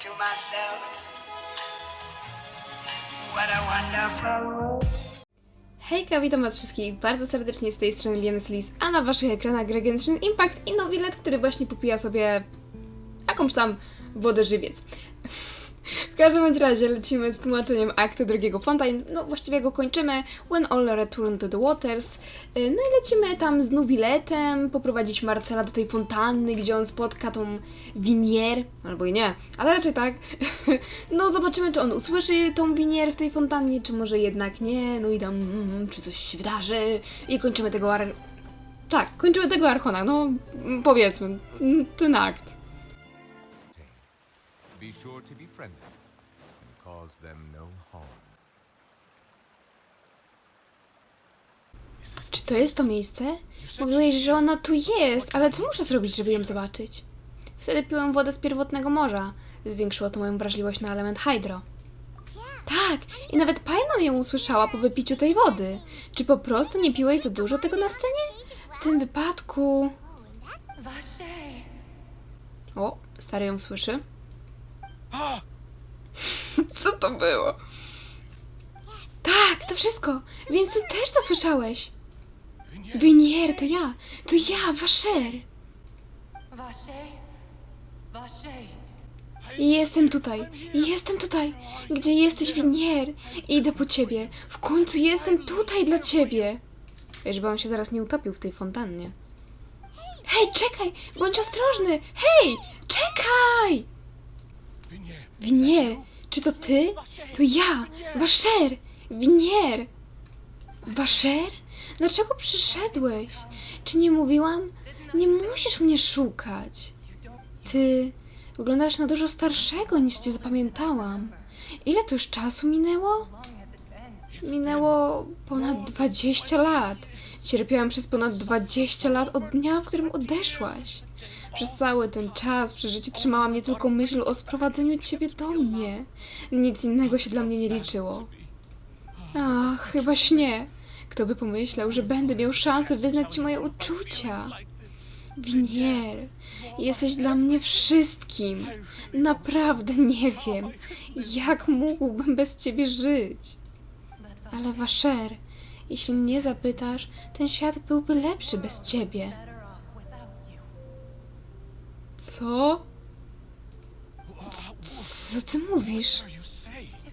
to myself, what a wonderful world. Hejka, witam was wszystkich bardzo serdecznie z tej strony Liana Lis, a na waszych ekranach Genshin Impact i Nowilet, który właśnie popija sobie jakąś tam wodę żywiec. W każdym bądź razie lecimy z tłumaczeniem aktu drugiego Fontaine, no właściwie go kończymy, When All Return to the Waters, Yy, no i lecimy tam z Nubiletem, poprowadzić Marcela do tej fontanny, gdzie on spotka tą Winier, albo i nie, ale raczej tak. No zobaczymy, czy on usłyszy tą Winier w tej fontannie, czy może jednak nie, no i tam, mm, czy coś się wydarzy. I kończymy tego ar... Tak, kończymy tego Archona, no mm, powiedzmy, mm, ten akt. To jest to miejsce? Mówiłeś, że ona tu jest, ale co muszę zrobić, żeby ją zobaczyć? Wtedy piłem wodę z pierwotnego morza. Zwiększyło to moją wrażliwość na element hydro. Tak, i nawet Paimon ją usłyszała po wypiciu tej wody. Czy po prostu nie piłeś za dużo tego na scenie? W tym wypadku... O, stary ją słyszy. Co to było? Tak, to wszystko. Więc ty też to słyszałeś. Winier, to ja. To ja? Vache? Jestem tutaj. Jestem tutaj. Gdzie jesteś, Winier? Idę po ciebie. W końcu jestem tutaj dla ciebie. Żeby on się zaraz nie utopił w tej fontannie. Hej, czekaj! Bądź ostrożny! Hej! Czekaj! Winier, czy to ty? To ja, Waszer! Winier! Waszer? Dlaczego przyszedłeś? Czy nie mówiłam? Nie musisz mnie szukać. Ty wyglądasz na dużo starszego niż cię zapamiętałam. Ile to już czasu minęło? Minęło ponad 20 lat. Cierpiałam przez ponad 20 lat od dnia, w którym odeszłaś. Przez cały ten czas przy życiu trzymała mnie tylko myśl o sprowadzeniu ciebie do mnie. Nic innego się dla mnie nie liczyło. Ach, chyba śnie. Kto by pomyślał, że będę miał szansę wyznać ci moje uczucia? Winier, jesteś dla mnie wszystkim. Naprawdę nie wiem, jak mógłbym bez ciebie żyć. Ale Waszer, jeśli mnie zapytasz, ten świat byłby lepszy bez ciebie. Co? C- Co ty mówisz?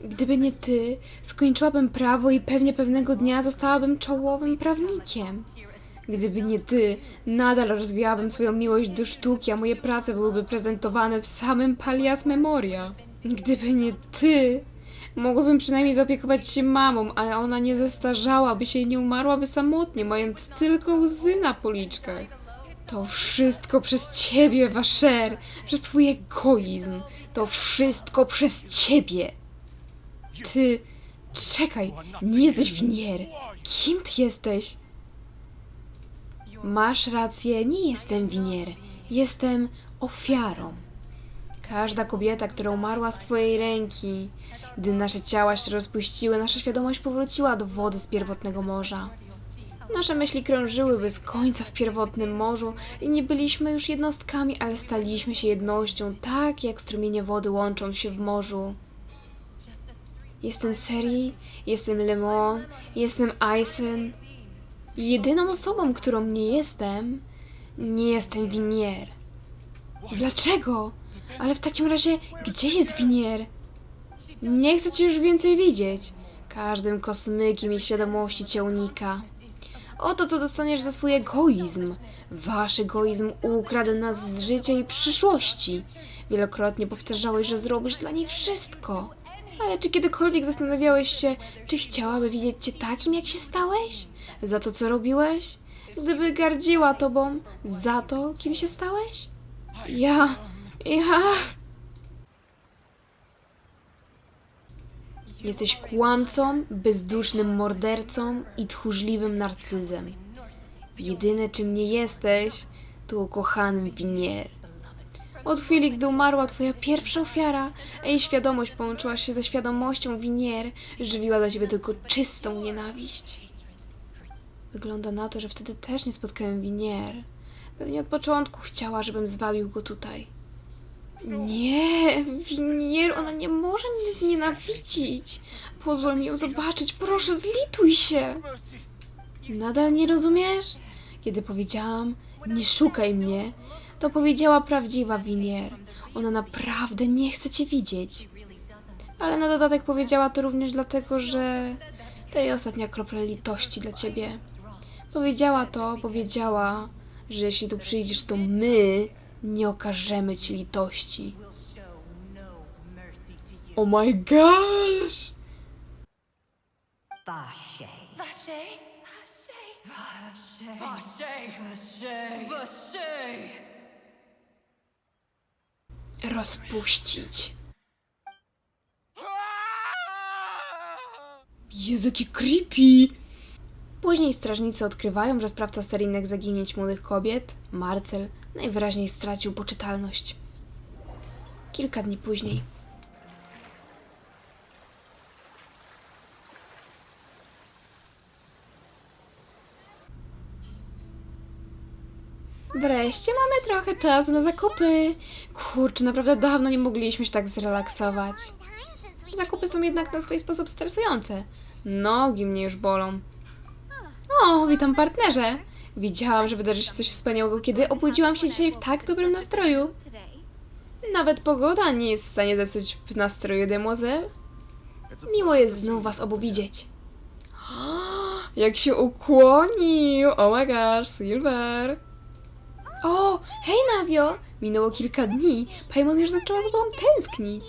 Gdyby nie ty, skończyłabym prawo i pewnie pewnego dnia zostałabym czołowym prawnikiem. Gdyby nie ty, nadal rozwijałabym swoją miłość do sztuki, a moje prace byłyby prezentowane w samym Palias Memoria. Gdyby nie ty, mogłabym przynajmniej zaopiekować się mamą, a ona nie zestarzałaby się i nie umarłaby samotnie, mając tylko łzy na policzkach. To wszystko przez ciebie, Waszer, przez twój egoizm. To wszystko przez ciebie. Ty, czekaj, nie jesteś winier. Kim ty jesteś? Masz rację, nie jestem winier. Jestem ofiarą. Każda kobieta, która umarła z twojej ręki, gdy nasze ciała się rozpuściły, nasza świadomość powróciła do wody z pierwotnego morza. Nasze myśli krążyły bez końca w pierwotnym morzu i nie byliśmy już jednostkami, ale staliśmy się jednością, tak jak strumienie wody łączą się w morzu. Jestem Seri, jestem Lemon, jestem Aysen. Jedyną osobą, którą nie jestem, nie jestem Winier. Dlaczego? Ale w takim razie, gdzie jest Winier? Nie chcę cię już więcej widzieć. Każdym kosmykiem i świadomości cię unika. Oto co dostaniesz za swój egoizm. Wasz egoizm ukradł nas z życia i przyszłości. Wielokrotnie powtarzałeś, że zrobisz dla niej wszystko. Ale czy kiedykolwiek zastanawiałeś się, czy chciałaby widzieć cię takim, jak się stałeś? Za to, co robiłeś? Gdyby gardziła tobą za to, kim się stałeś? Ja... ja... Jesteś kłamcą, bezdusznym mordercą i tchórzliwym narcyzem. Jedyne, czym nie jesteś, to ukochanym winier. Od chwili, gdy umarła twoja pierwsza ofiara, jej świadomość połączyła się ze świadomością winier, żywiła dla ciebie tylko czystą nienawiść. Wygląda na to, że wtedy też nie spotkałem winier. Pewnie od początku chciała, żebym zwabił go tutaj. Nie, Winier, ona nie może mnie znienawidzić. Pozwól mi ją zobaczyć, proszę, zlituj się. Nadal nie rozumiesz? Kiedy powiedziałam, nie szukaj mnie, to powiedziała prawdziwa Winier. Ona naprawdę nie chce cię widzieć. Ale na dodatek powiedziała to również dlatego, że to jej ostatnia kropla litości dla ciebie. Powiedziała to, powiedziała, że jeśli tu przyjdziesz, to my nie okażemy ci litości. Oh my gosh! Vache. Vache. Vache. Rozpuścić. Jezu, jaki creepy! Później strażnicy odkrywają, że sprawca seryjnych zaginięć młodych kobiet, Marcel, najwyraźniej stracił poczytalność. Kilka dni później. Wreszcie mamy trochę czasu na zakupy. Kurczę, naprawdę dawno nie mogliśmy się tak zrelaksować. Zakupy są jednak na swój sposób stresujące. Nogi mnie już bolą. O, witam partnerze. Widziałam, że wydarzy się coś wspaniałego, kiedy obudziłam się dzisiaj w tak dobrym nastroju. Nawet pogoda nie jest w stanie zepsuć nastroju, demoiselle. Miło jest znów was obu widzieć. Jak się ukłonił! Oh my gosh, Silver! O, hej Navio! Minęło kilka dni, Paimon już zaczęła za tobą tęsknić.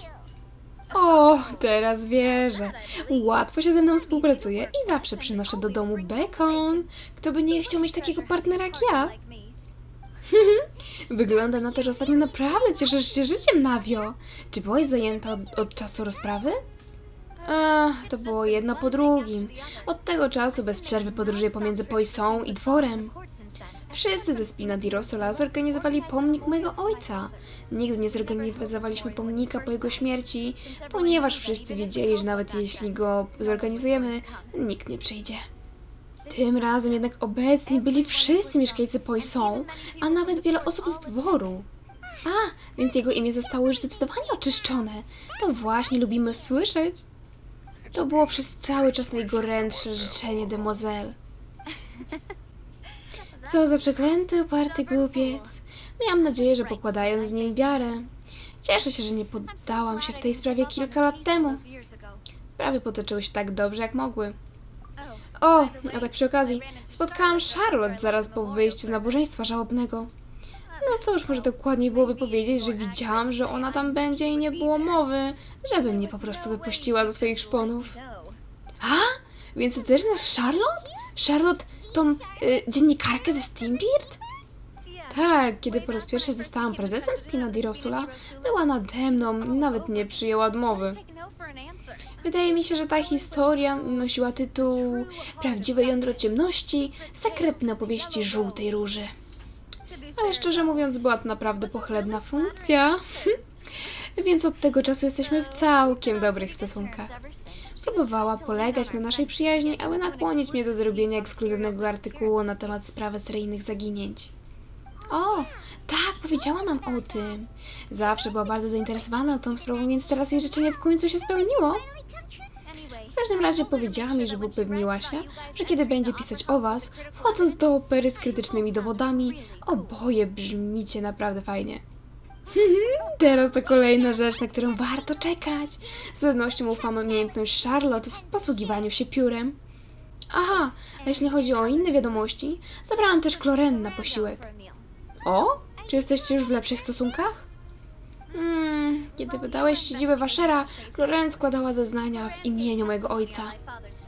O, teraz wierzę. Łatwo się ze mną współpracuje i zawsze przynoszę do domu bekon. Kto by nie chciał mieć takiego partnera jak ja? Wygląda na to, że ostatnio naprawdę cieszysz się życiem, Navio. Czy byłaś zajęta od, od czasu rozprawy? A, to było jedno po drugim. Od tego czasu bez przerwy podróżuję pomiędzy Poisson i dworem. Wszyscy ze Spina di Rossola zorganizowali pomnik mojego ojca. Nigdy nie zorganizowaliśmy pomnika po jego śmierci, ponieważ wszyscy wiedzieli, że nawet jeśli go zorganizujemy, nikt nie przyjdzie. Tym razem jednak obecni byli wszyscy mieszkańcy Poisson, a nawet wiele osób z dworu. A, więc jego imię zostało już zdecydowanie oczyszczone. To właśnie lubimy słyszeć. To było przez cały czas najgorętsze życzenie demoiselle. Co za przeklęty, uparty głupiec. Miałam nadzieję, że pokładając w nim wiarę. Cieszę się, że nie poddałam się w tej sprawie kilka lat temu. Sprawy potoczyły się tak dobrze, jak mogły. O, a tak przy okazji, spotkałam Charlotte zaraz po wyjściu z nabożeństwa żałobnego. No cóż, może dokładniej byłoby powiedzieć, że widziałam, że ona tam będzie i nie było mowy, żeby mnie po prostu wypuściła ze swoich szponów. A? Więc ty też znasz Charlotte? Charlotte, tą y, dziennikarkę ze Steambeard? Tak, kiedy po raz pierwszy zostałam prezesem Spina di Rosula, była nade mną, nawet nie przyjęła odmowy. Wydaje mi się, że ta historia nosiła tytuł Prawdziwe jądro ciemności, sekretne opowieści żółtej róży. Ale szczerze mówiąc, była to naprawdę pochlebna funkcja. Więc od tego czasu jesteśmy w całkiem dobrych stosunkach. Próbowała polegać na naszej przyjaźni, aby nakłonić mnie do zrobienia ekskluzywnego artykułu na temat sprawy seryjnych zaginięć. O, tak, powiedziała nam o tym. Zawsze była bardzo zainteresowana tą sprawą, więc teraz jej życzenie w końcu się spełniło. W każdym razie powiedziała mi, żeby upewniła się, że kiedy będzie pisać o was, wchodząc do opery z krytycznymi dowodami, oboje brzmicie naprawdę fajnie. Teraz to kolejna rzecz, na którą warto czekać. Z pewnością ufam umiejętność Charlotte w posługiwaniu się piórem. Aha, a jeśli chodzi o inne wiadomości, zabrałam też Kloren na posiłek. O? Czy jesteście już w lepszych stosunkach? Hmm, kiedy wydałeś siedzibę Waszera, Kloren składała zeznania w imieniu mojego ojca.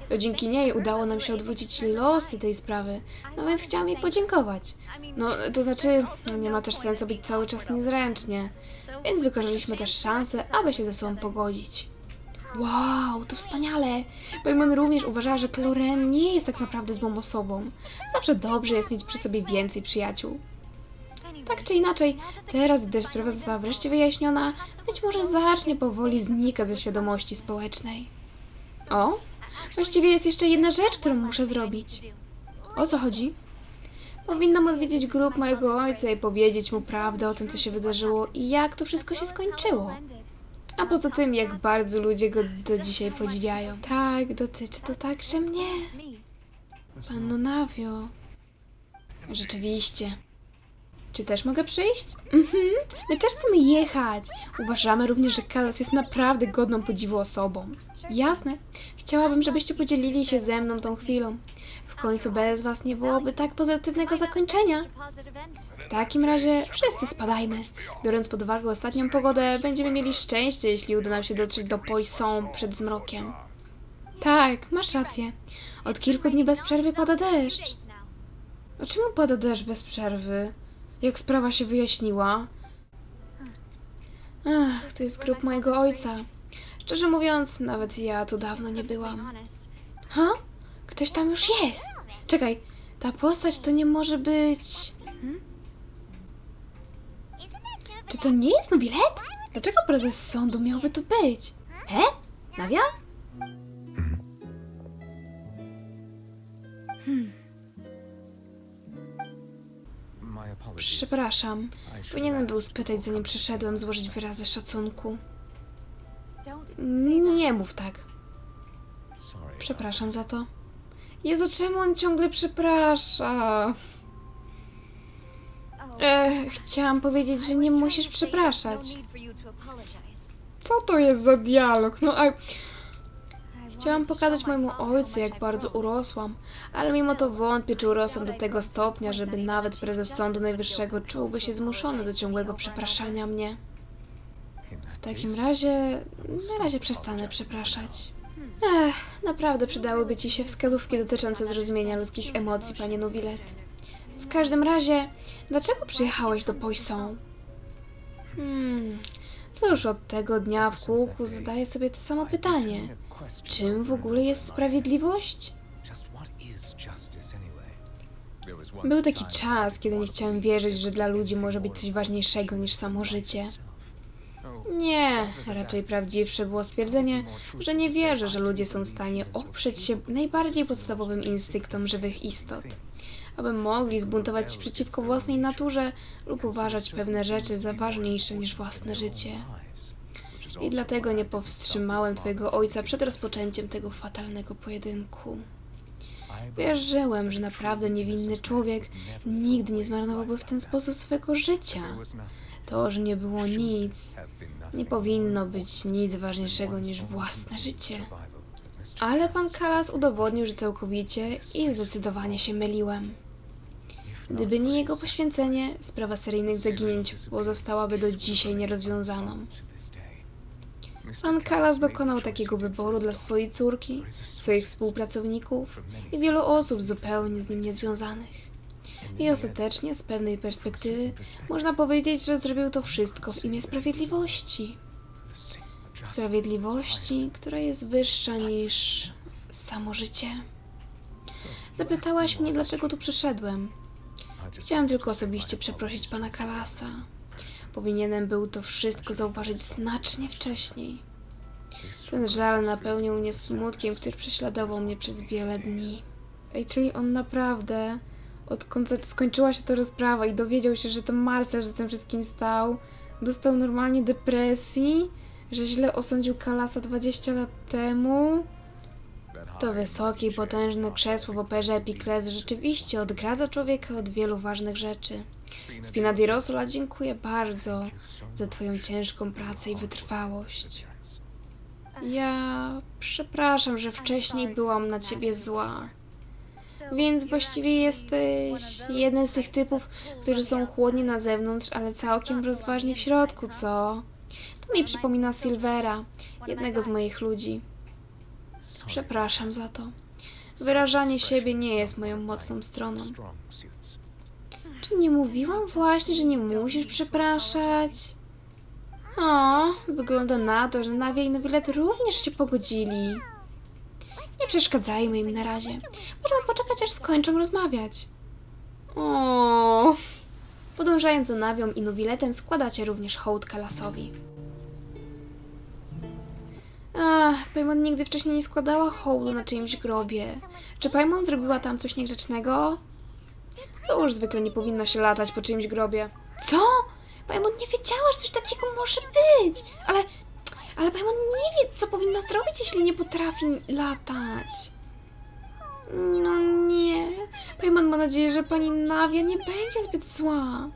To dzięki niej udało nam się odwrócić losy tej sprawy, no więc chciałam jej podziękować. No, to znaczy, no nie ma też sensu być cały czas niezręcznie, więc wykorzystaliśmy też szansę, aby się ze sobą pogodzić. Wow, to wspaniale! Pojman również uważała, że Kloren nie jest tak naprawdę złą osobą. Zawsze dobrze jest mieć przy sobie więcej przyjaciół. Tak czy inaczej, teraz, gdy sprawa została wreszcie wyjaśniona, być może zacznie powoli znikać ze świadomości społecznej. O, właściwie jest jeszcze jedna rzecz, którą muszę zrobić. O co chodzi? Powinnam odwiedzić grób mojego ojca i powiedzieć mu prawdę o tym, co się wydarzyło i jak to wszystko się skończyło. A poza tym, jak bardzo ludzie go do dzisiaj podziwiają. Tak, dotyczy to także mnie. Panno Nawio. Rzeczywiście. Czy też mogę przyjść? Mhm, my też chcemy jechać. Uważamy również, że Kalas jest naprawdę godną podziwu osobą. Jasne. Chciałabym, żebyście podzielili się ze mną tą chwilą. W końcu bez was nie byłoby tak pozytywnego zakończenia. W takim razie wszyscy spadajmy. Biorąc pod uwagę ostatnią pogodę, będziemy mieli szczęście, jeśli uda nam się dotrzeć do Poisson przed zmrokiem. Tak, masz rację. Od kilku dni bez przerwy pada deszcz. A czemu pada deszcz bez przerwy? Jak sprawa się wyjaśniła? Ach, to jest grób mojego ojca. Szczerze mówiąc, nawet ja tu dawno nie byłam. Ha? Ktoś tam już jest. Czekaj, ta postać to nie może być... Czy to nie jest Nobilet? Dlaczego prezes sądu miałby tu być? He? Nawia? My Przepraszam. Powinienem był spytać, zanim przyszedłem, złożyć wyrazy szacunku. Nie mów tak. Sorry. Przepraszam za to. Jezu, czemu on ciągle przeprasza? E, chciałam powiedzieć, że nie musisz przepraszać. Co to jest za dialog? No a... Chciałam pokazać mojemu ojcu, jak bardzo urosłam, ale mimo to wątpię, czy urosłam do tego stopnia, żeby nawet prezes Sądu Najwyższego czułby się zmuszony do ciągłego przepraszania mnie. W takim razie, na razie przestanę przepraszać. Ech, naprawdę przydałyby ci się wskazówki dotyczące zrozumienia ludzkich emocji, panie Nuwilet. W każdym razie, dlaczego przyjechałeś do Poisson? Hmm, cóż, od tego dnia w kółku zadaję sobie to samo pytanie. Czym w ogóle jest sprawiedliwość? Był taki czas, kiedy nie chciałem wierzyć, że dla ludzi może być coś ważniejszego niż samo życie. Nie, raczej prawdziwsze było stwierdzenie, że nie wierzę, że ludzie są w stanie oprzeć się najbardziej podstawowym instynktom żywych istot, aby mogli zbuntować się przeciwko własnej naturze lub uważać pewne rzeczy za ważniejsze niż własne życie. I dlatego nie powstrzymałem twojego ojca przed rozpoczęciem tego fatalnego pojedynku. Wierzyłem, że naprawdę niewinny człowiek nigdy nie zmarnowałby w ten sposób swego życia. To, że nie było nic, nie powinno być nic ważniejszego niż własne życie. Ale pan Kalas udowodnił, że całkowicie i zdecydowanie się myliłem. Gdyby nie jego poświęcenie, sprawa seryjnych zaginięć pozostałaby do dzisiaj nierozwiązaną. Pan Kalas dokonał takiego wyboru dla swojej córki, swoich współpracowników i wielu osób zupełnie z nim niezwiązanych. I ostatecznie, z pewnej perspektywy, można powiedzieć, że zrobił to wszystko w imię sprawiedliwości. Sprawiedliwości, która jest wyższa niż samo życie. Zapytałaś mnie, dlaczego tu przyszedłem. Chciałam tylko osobiście przeprosić pana Kalasa. Powinienem był to wszystko zauważyć znacznie wcześniej. Ten żal napełnił mnie smutkiem, który prześladował mnie przez wiele dni. Ej, czyli on naprawdę, odkąd skończyła się ta rozprawa i dowiedział się, że to Marcel za tym wszystkim stał, dostał normalnie depresji, że źle osądził Kalasa 20 lat temu. To wysokie i potężne krzesło w operze Epikles rzeczywiście odgradza człowieka od wielu ważnych rzeczy. Spina di Rosola, dziękuję bardzo za twoją ciężką pracę i wytrwałość. Ja przepraszam, że wcześniej byłam na ciebie zła. Więc właściwie jesteś jeden z tych typów, którzy są chłodni na zewnątrz, ale całkiem rozważni w środku, co? To mi przypomina Silvera, jednego z moich ludzi. Przepraszam za to. Wyrażanie siebie nie jest moją mocną stroną. Nie mówiłam właśnie, że nie musisz przepraszać? O, wygląda na to, że Nawia i Nowilet również się pogodzili. Nie przeszkadzajmy im na razie. Możemy poczekać, aż skończą rozmawiać. O. Podążając za Nawią i Nowiletem, składacie również hołd Kalasowi. Ach, Paimon nigdy wcześniej nie składała hołdu na czyimś grobie. Czy Paimon zrobiła tam coś niegrzecznego? Cóż, zwykle nie powinno się latać po czyimś grobie. Co? Paimon nie wiedziała, że coś takiego może być. Ale, Ale Paimon nie wie, co powinna zrobić, jeśli nie potrafi latać. No nie. Paimon ma nadzieję, że pani Nawia nie będzie zbyt zła.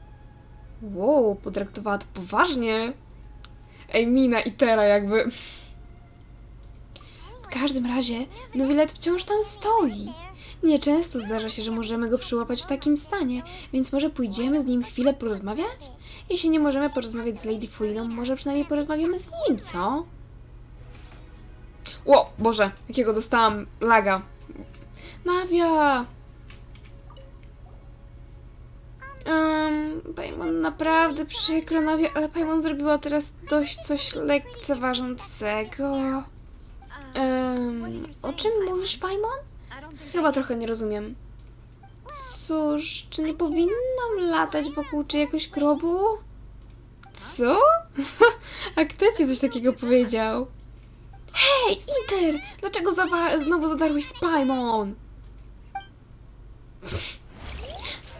Wow, potraktowała to poważnie. Ej, Mina i Tera jakby... W każdym razie, Nowilet wciąż tam stoi. Nieczęsto zdarza się, że możemy go przyłapać w takim stanie, więc może pójdziemy z nim chwilę porozmawiać? Jeśli nie możemy porozmawiać z Lady Fuliną, może przynajmniej porozmawiamy z nim, co? Ło, Boże, jakiego dostałam laga. Nawia! Um, Paimon, naprawdę przykro, Nawia, ale Paimon zrobiła teraz dość coś lekceważącego. Um, o czym mówisz, Paimon? Chyba trochę nie rozumiem. Cóż, czy nie powinnam latać wokół czyjegoś grobu? Co? A kto ci coś takiego powiedział? Hej, Iter! Dlaczego znowu zadarłeś z Paimon?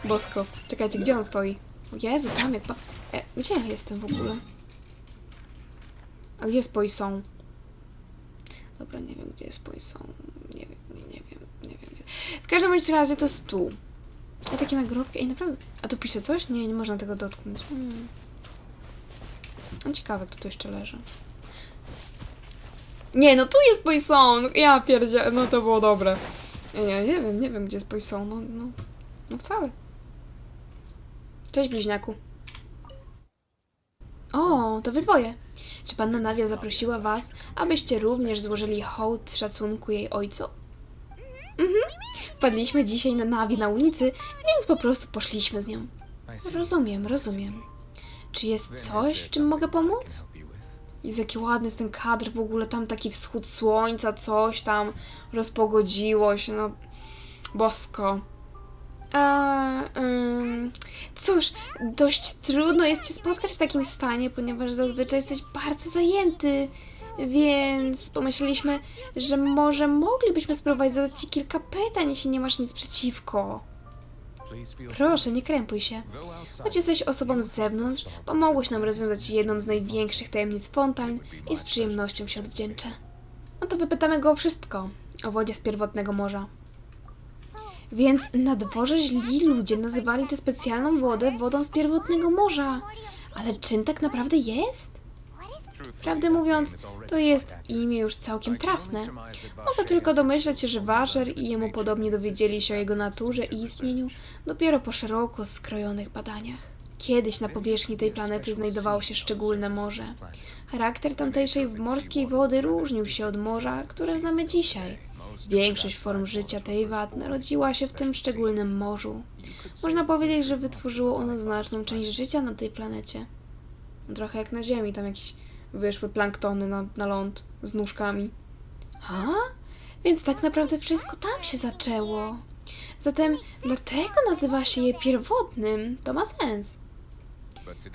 Bosko, czekajcie, gdzie on stoi? O Jezu, tam jak pa... E, gdzie ja jestem w ogóle? A gdzie jest Poisson? Dobra, nie wiem, gdzie jest Poisson. Nie wiem, nie, nie wiem, nie wiem. Gdzie... W każdym bądź razie to jest tu. Takie nagrobki. Ej, naprawdę. A tu pisze coś? Nie, nie można tego dotknąć. Hmm. No ciekawe, kto tu jeszcze leży. Nie, no tu jest Poisson! Ja pierdzie, no to było dobre. Nie, nie, nie wiem, nie wiem, gdzie jest Poisson. No, no, no wcale. Cześć, bliźniaku. O, to wy dwoje. Czy panna Nawia zaprosiła was, abyście również złożyli hołd szacunku jej ojcu? Mhm. Wpadliśmy dzisiaj na Nawię na ulicy, więc po prostu poszliśmy z nią. Rozumiem, rozumiem. Czy jest coś, w czym mogę pomóc? Jezu, jaki ładny jest ten kadr, w ogóle tam taki wschód słońca, coś tam rozpogodziło się, no bosko. A, ym, cóż, dość trudno jest Cię spotkać w takim stanie, ponieważ zazwyczaj jesteś bardzo zajęty, więc pomyśleliśmy, że może moglibyśmy spróbować zadać Ci kilka pytań, jeśli nie masz nic przeciwko. Proszę, nie krępuj się. Choć jesteś osobą z zewnątrz, pomogłeś nam rozwiązać jedną z największych tajemnic Fontaine i z przyjemnością się odwdzięczę. No to wypytamy go o wszystko. O wodzie z pierwotnego morza. Więc na dworze źli ludzie nazywali tę specjalną wodę wodą z pierwotnego morza. Ale czym tak naprawdę jest? Prawdę mówiąc, to jest imię już całkiem trafne. Mogę tylko domyśleć się, że Waszer i jemu podobnie dowiedzieli się o jego naturze i istnieniu dopiero po szeroko skrojonych badaniach. Kiedyś na powierzchni tej planety znajdowało się szczególne morze. Charakter tamtejszej morskiej wody różnił się od morza, które znamy dzisiaj. Większość form życia tej wad narodziła się w tym szczególnym morzu. Można powiedzieć, że wytworzyło ono znaczną część życia na tej planecie. Trochę jak na Ziemi, tam jakieś wyszły planktony na, na ląd z nóżkami. Ha? Więc tak naprawdę wszystko tam się zaczęło. Zatem dlatego nazywa się je pierwotnym. To ma sens.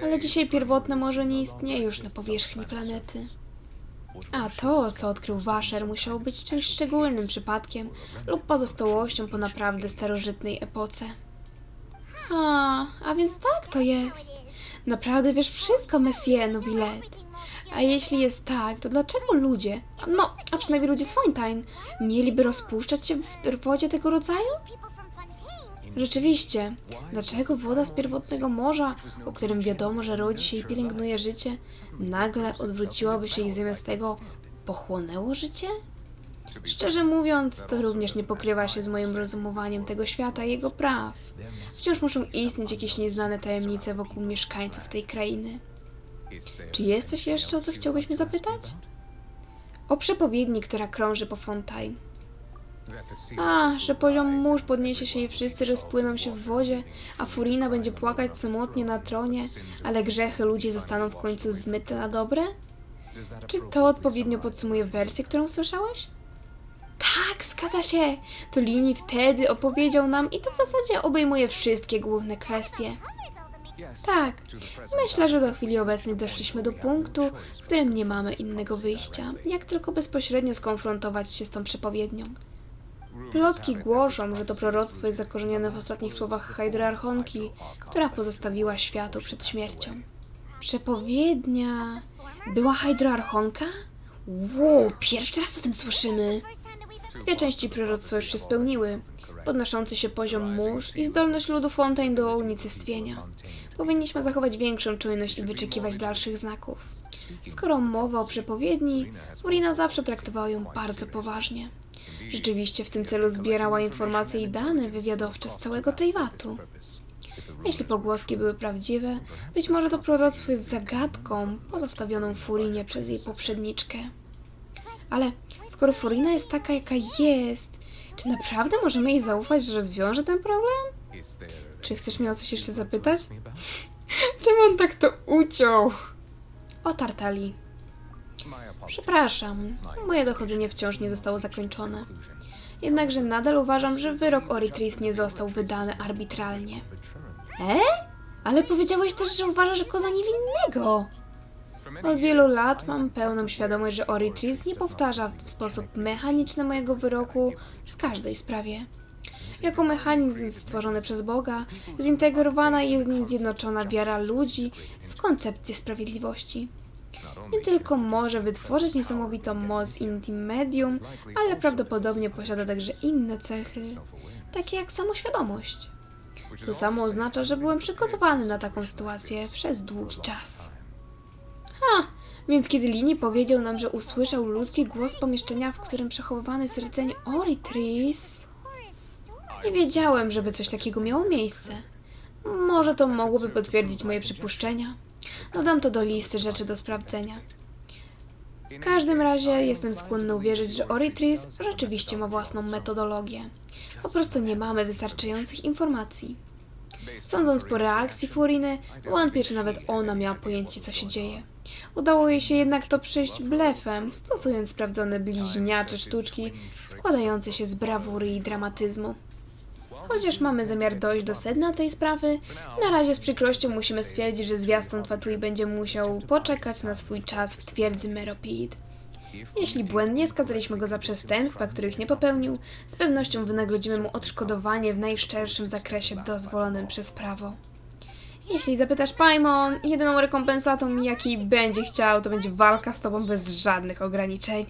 Ale dzisiaj pierwotne morze nie istnieje już na powierzchni planety. A to, co odkrył Waszer, musiało być czymś szczególnym przypadkiem lub pozostałością po naprawdę starożytnej epoce. A, a więc tak to jest. Naprawdę wiesz wszystko, Monsieur Novilette. A jeśli jest tak, to dlaczego ludzie, no, a przynajmniej ludzie z Fontaine, mieliby rozpuszczać się w wodzie tego rodzaju? Rzeczywiście, dlaczego woda z pierwotnego morza, o którym wiadomo, że rodzi się i pielęgnuje życie, nagle odwróciłaby się i zamiast tego pochłonęło życie? Szczerze mówiąc, to również nie pokrywa się z moim rozumowaniem tego świata i jego praw. Wciąż muszą istnieć jakieś nieznane tajemnice wokół mieszkańców tej krainy. Czy jest coś jeszcze, o co chciałbyś mnie zapytać? O przepowiedni, która krąży po Fontaine. A, że poziom mórz podniesie się i wszyscy rozpłyną się w wodzie, a Furina będzie płakać samotnie na tronie, ale grzechy ludzi zostaną w końcu zmyte na dobre? Czy to odpowiednio podsumuje wersję, którą słyszałeś? Tak, zgadza się. To Lini wtedy opowiedział nam i to w zasadzie obejmuje wszystkie główne kwestie. Tak, myślę, że do chwili obecnej doszliśmy do punktu, w którym nie mamy innego wyjścia, jak tylko bezpośrednio skonfrontować się z tą przepowiednią. Plotki głoszą, że to proroctwo jest zakorzenione w ostatnich słowach Hydroarchonki, która pozostawiła światu przed śmiercią. Przepowiednia. Była hydroarchonka? Wow, pierwszy raz o tym słyszymy. Dwie części proroctwa już się spełniły. Podnoszący się poziom mórz i zdolność ludu Fontaine do unicestwienia. Powinniśmy zachować większą czujność i wyczekiwać dalszych znaków. Skoro mowa o przepowiedni, Urina zawsze traktowała ją bardzo poważnie. Rzeczywiście w tym celu zbierała informacje i dane wywiadowcze z całego Tejwatu. Jeśli pogłoski były prawdziwe, być może to proroctwo jest zagadką pozostawioną Furinie przez jej poprzedniczkę. Ale skoro Furina jest taka, jaka jest, czy naprawdę możemy jej zaufać, że rozwiąże ten problem? Czy chcesz mnie o coś jeszcze zapytać? Czemu on tak to uciął? O Tartali. Przepraszam, moje dochodzenie wciąż nie zostało zakończone. Jednakże nadal uważam, że wyrok Oritris nie został wydany arbitralnie. E? Ale powiedziałeś też, że uważasz go za niewinnego. Od wielu lat mam pełną świadomość, że Oritris nie powtarza w sposób mechaniczny mojego wyroku w każdej sprawie. Jako mechanizm stworzony przez Boga, zintegrowana i z nim zjednoczona wiara ludzi w koncepcję sprawiedliwości. Nie tylko może wytworzyć niesamowitą moc Intim Medium, ale prawdopodobnie posiada także inne cechy, takie jak samoświadomość. To samo oznacza, że byłem przygotowany na taką sytuację przez długi czas. Ha! Więc kiedy Lini powiedział nam, że usłyszał ludzki głos pomieszczenia, w którym przechowywany jest rdzeń Oritris, nie wiedziałem, żeby coś takiego miało miejsce. Może to mogłoby potwierdzić moje przypuszczenia. Dodam to do listy rzeczy do sprawdzenia. W każdym razie jestem skłonny uwierzyć, że Oritris rzeczywiście ma własną metodologię. Po prostu nie mamy wystarczających informacji. Sądząc po reakcji Furiny, wątpię, czy nawet ona miała pojęcie, co się dzieje. Udało jej się jednak to przyjść blefem, stosując sprawdzone bliźniacze sztuczki składające się z brawury i dramatyzmu. Chociaż mamy zamiar dojść do sedna tej sprawy, na razie z przykrością musimy stwierdzić, że zwiastun Fatui będzie musiał poczekać na swój czas w twierdzy Meropid. Jeśli błędnie skazaliśmy go za przestępstwa, których nie popełnił, z pewnością wynagrodzimy mu odszkodowanie w najszczerszym zakresie dozwolonym przez prawo. Jeśli zapytasz Paimon, jedyną rekompensatą, jaki będzie chciał, to będzie walka z tobą bez żadnych ograniczeń.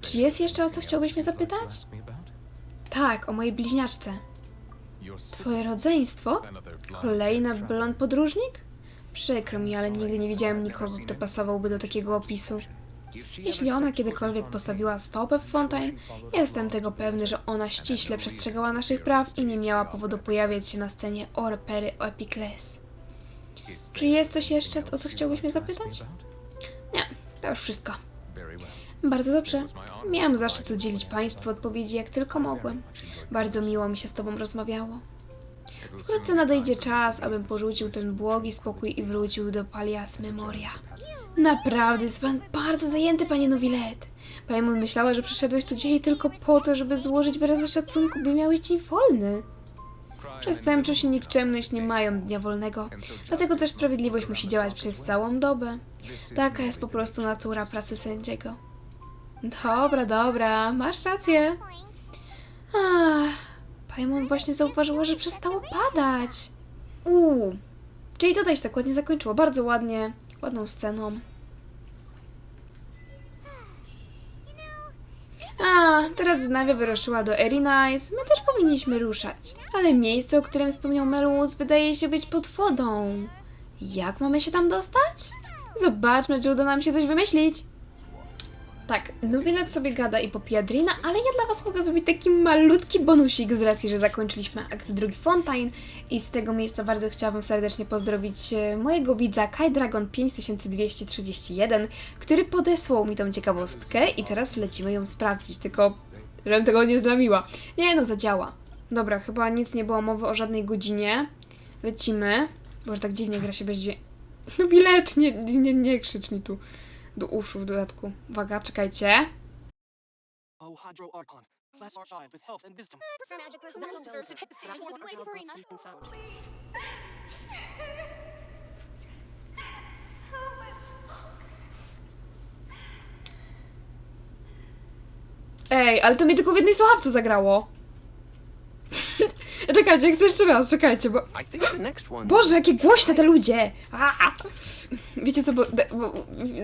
Czy jest jeszcze o co chciałbyś mnie zapytać? Tak, o mojej bliźniaczce. Twoje rodzeństwo? Kolejna blond podróżnik? Przykro mi, ale nigdy nie widziałem nikogo, kto pasowałby do takiego opisu. Jeśli ona kiedykolwiek postawiła stopę w Fontaine, jestem tego pewny, że ona ściśle przestrzegała naszych praw i nie miała powodu pojawiać się na scenie Orpery Epicles. Is Czy jest coś jeszcze, o co chciałbyś mnie zapytać? Nie, to już wszystko. Bardzo dobrze. Miałam zaszczyt udzielić Państwu odpowiedzi jak tylko mogłem. Bardzo miło mi się z Tobą rozmawiało. Wkrótce nadejdzie czas, abym porzucił ten błogi spokój i wrócił do Palias Memoria. Naprawdę jest Pan bardzo zajęty, Panie Nowilet. Paimon myślała, że przyszedłeś tu dzisiaj tylko po to, żeby złożyć wyrazy szacunku, by miałeś dzień wolny. Przestępczość i nikczemność nie mają dnia wolnego, dlatego też sprawiedliwość musi działać przez całą dobę. Taka jest po prostu natura pracy sędziego. Dobra, dobra, masz rację. Paimon właśnie zauważyła, że przestało padać. Uuu, czyli tutaj się tak ładnie zakończyło. Bardzo ładnie, ładną sceną. A, teraz Znawia wyruszyła do Erinice. My też powinniśmy ruszać. Ale miejsce, o którym wspomniał Melus, wydaje się być pod wodą. Jak mamy się tam dostać? Zobaczmy, czy uda nam się coś wymyślić. Tak, Nuwilet sobie gada i popija drina, ale ja dla Was mogę zrobić taki malutki bonusik z racji, że zakończyliśmy akt drugi Fontaine i z tego miejsca bardzo chciałabym serdecznie pozdrowić e, mojego widza Kai Dragon 5231, który podesłał mi tą ciekawostkę i teraz lecimy ją sprawdzić, tylko żebym tego nie zlamiła. Nie no, zadziała. Dobra, chyba nic nie było mowy o żadnej godzinie. Lecimy. Boże, tak dziwnie gra się bez dźwięku. No bilet, nie, nie, nie krzycz mi tu do uszu w dodatku. Uwaga, czekajcie. O Hydro Archon, bless our child with health and wisdom. For magic person that deserves to take the stage will be late for enough. Ej, ale to mi tylko w jednej słuchawce zagrało. Czekaj, czekajcie, chcę jeszcze raz, czekajcie, bo... Boże, jakie głośne te ludzie! A! Wiecie co, bo, bo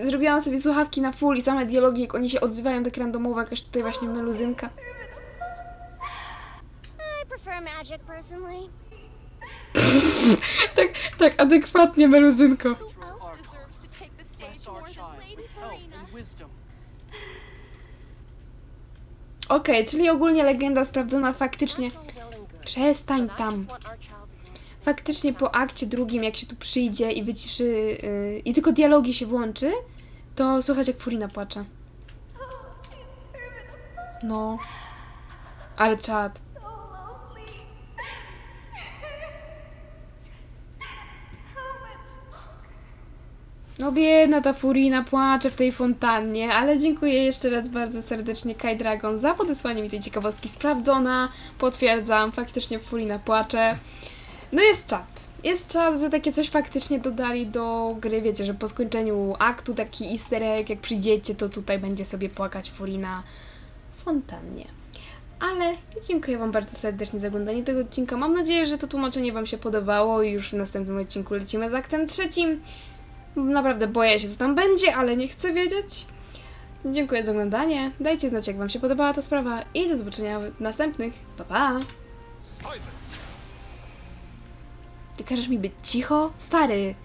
zrobiłam sobie słuchawki na full i same dialogi, jak oni się odzywają tak randomowo, jakaś tutaj właśnie meluzynka. Tak, tak adekwatnie meluzynko. Okej, czyli ogólnie legenda sprawdzona faktycznie. Przestań tam. Faktycznie po akcie drugim, jak się tu przyjdzie i wyciszy yy, i tylko dialogi się włączy, to słychać jak Furina płacze. No. Ale czad. No biedna ta Furina płacze w tej fontannie, ale dziękuję jeszcze raz bardzo serdecznie Kai Dragon za podesłanie mi tej ciekawostki sprawdzona. Potwierdzam, faktycznie Furina płacze. No jest czat. Jest czat, że takie coś faktycznie dodali do gry, wiecie, że po skończeniu aktu taki easter egg, jak przyjdziecie, to tutaj będzie sobie płakać Furina fontannie. Ale dziękuję Wam bardzo serdecznie za oglądanie tego odcinka. Mam nadzieję, że to tłumaczenie Wam się podobało i już w następnym odcinku lecimy z aktem trzecim. Naprawdę boję się, co tam będzie, ale nie chcę wiedzieć. Dziękuję za oglądanie. Dajcie znać, jak Wam się podobała ta sprawa i do zobaczenia w następnych. Pa, pa! Ty każesz mi być cicho? Stary,